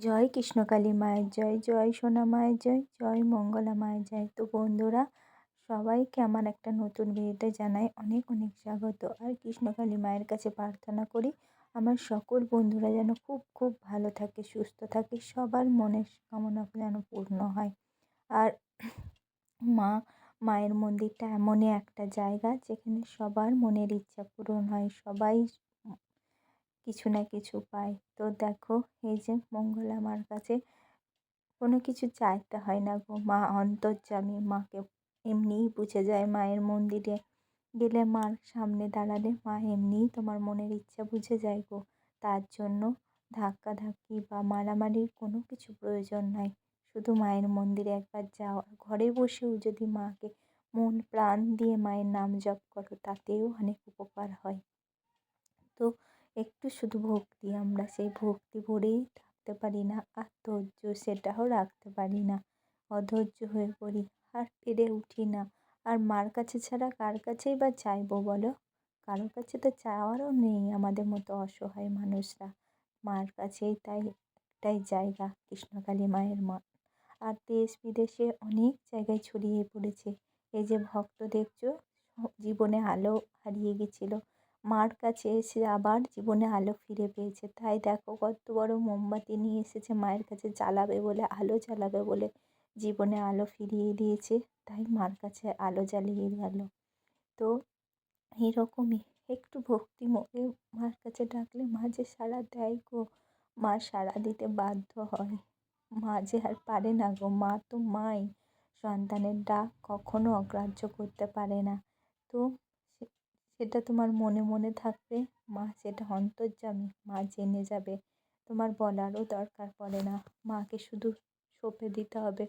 জয় কৃষ্ণকালী মায়ের জয় জয় সোনা মায়ের জয় জয় মঙ্গলা মায়ের জয়। তো বন্ধুরা, সবাইকে আমার একটা নতুন ভিডিওতে জানাই অনেক অনেক স্বাগত। আর কৃষ্ণকালী মায়ের কাছে প্রার্থনা করি, আমার সকল বন্ধুরা যেন খুব খুব ভালো থাকে, সুস্থ থাকে, সবার মনের কামনা যেন পূর্ণ হয়। আর মা, মায়ের মন্দিরটা এমনই একটা জায়গা যেখানে সবার মনের ইচ্ছা পূরণ হয়, সবাই কিছু না কিছু পাই তো দেখো, এই যে মঙ্গলা মার কাছে কোনো কিছু চাইতে হয় না গো। মা অন্তর্যামী, মাকে এমনিই বুঝে যায় মায়ের মন্দিরে গেলে মার সামনে দাঁড়ালে মা এমনিই তোমার মনের ইচ্ছা বুঝে যায় গো। তার জন্য ধাক্কাধাক্কি বা মারামারির কোনো কিছু প্রয়োজন নাই। শুধু মায়ের মন্দিরে একবার যাও ঘরে বসেও যদি মাকে মন প্রাণ দিয়ে মায়ের নাম জপ করো, তাতেও অনেক উপকার হয়। তো একটু শুধু ভক্তি, আমরা সেই ভক্তি ভরেই থাকতে পারি না আর ধৈর্য সেটাও রাখতে পারি না। অধৈর্য হয়ে পড়ি, আর পেরে উঠি না। আর মার কাছে ছাড়া কার কাছেই বা চাইব বলো? কারও কাছে তো চাওয়ারও নেই আমাদের মতো অসহায় মানুষরা। মার কাছেই তাই একটাই জায়গা, কৃষ্ণকালী মায়ের মা আর দেশ বিদেশে অনেক জায়গায় ছড়িয়ে পড়েছে। এই যে ভক্ত দেখছ, জীবনে আলো হারিয়ে গেছিল। মার কাছে এসে আবার জীবনে আলো ফিরে পেয়েছে। তাই দেখো কত বড় মোমবাতি নিয়ে এসেছে, মায়ের কাছে জ্বালাবে বলে, আলো জ্বালাবে বলে জীবনে আলো ফিরিয়ে দিয়েছে। তাই মার কাছে আলো জ্বালিয়ে গেল। তো এরকমই একটু ভক্তি মনে মার কাছে ডাকলে মা যে সাড়া দেয় গো, মা সাড়া দিতে বাধ্য হয়। মা যে আর পারে না গো, মা তো মাই, সন্তানের ডাক কখনো অগ্রাহ্য করতে পারে না। তো সেটা তোমার মনে মনে থাকবে। মা সেটা অন্তর্যামী, মা জেনে যাবে। তোমার বলারও দরকার পড়ে না। মাকে শুধু সঁপে দিতে হবে।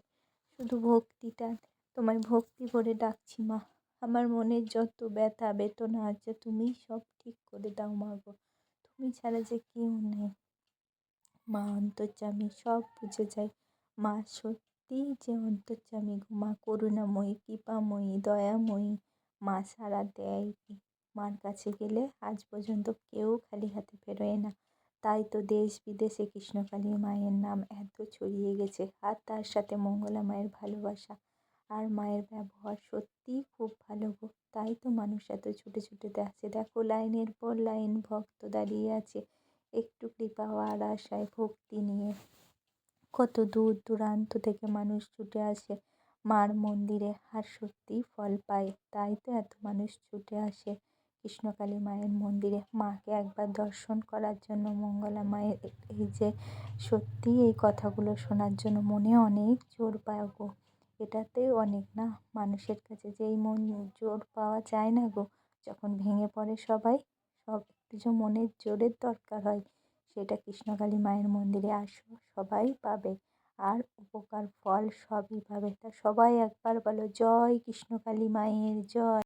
শুধু ভক্তিটা, তোমায় ভক্তি করে ডাকছি মা। আমার মনের যত ব্যথা, বেদনা আছে তুমি সব ঠিক করে দাও মা গো। তুমি ছাড়া যে কেউ নেই। মা অন্তর্যামী, সব বুঝে যায়। মা সত্যিই যে অন্তর্যামী মা করুণাময়ী, কৃপাময়ী, দয়াময়ী। মা সারা দেয় মার কাছে গেলে আজ পর্যন্ত কেউ খালি হাতে ফেরোয় না। তাই তো দেশ বিদেশে কৃষ্ণকালী মায়ের নাম এত ছড়িয়ে গেছে আর তার সাথে মঙ্গলা মায়ের ভালোবাসা। আর মায়ের ব্যবহার সত্যিই খুব ভালো গো। তাই তো মানুষ এত ছুটে ছুটে দেখছে। দেখো লাইনের পর লাইন ভক্ত দাঁড়িয়ে আছে। একটু কৃপা আর আশায় ভক্তি নিয়ে। কত দূর দূরান্ত থেকে মানুষ ছুটে আসে। মার মন্দিরে আর সত্যিই ফল পায়। তাই তো এত মানুষ ছুটে আসে। কৃষ্ণকালী মায়ের মন্দিরে মাকে একবার দর্শন করার জন্য মঙ্গলা মায়ের এই যে সত্যিই এই কথাগুলো শোনার জন্য মনে অনেক জোর পায় গো। এটাতেও অনেক না? মানুষের কাছে যেই মন জোর পাওয়া যায় না গো, যখন ভেঙে পড়ে সবাই, সব কিছু মনের জোরের দরকার হয়, সেটা কৃষ্ণকালী মায়ের মন্দিরে আসো, সবাই পাবে। আর উপকার ফল সবই পাবে। তা সবাই একবার বলো, জয় কৃষ্ণকালী মায়ের, জয়।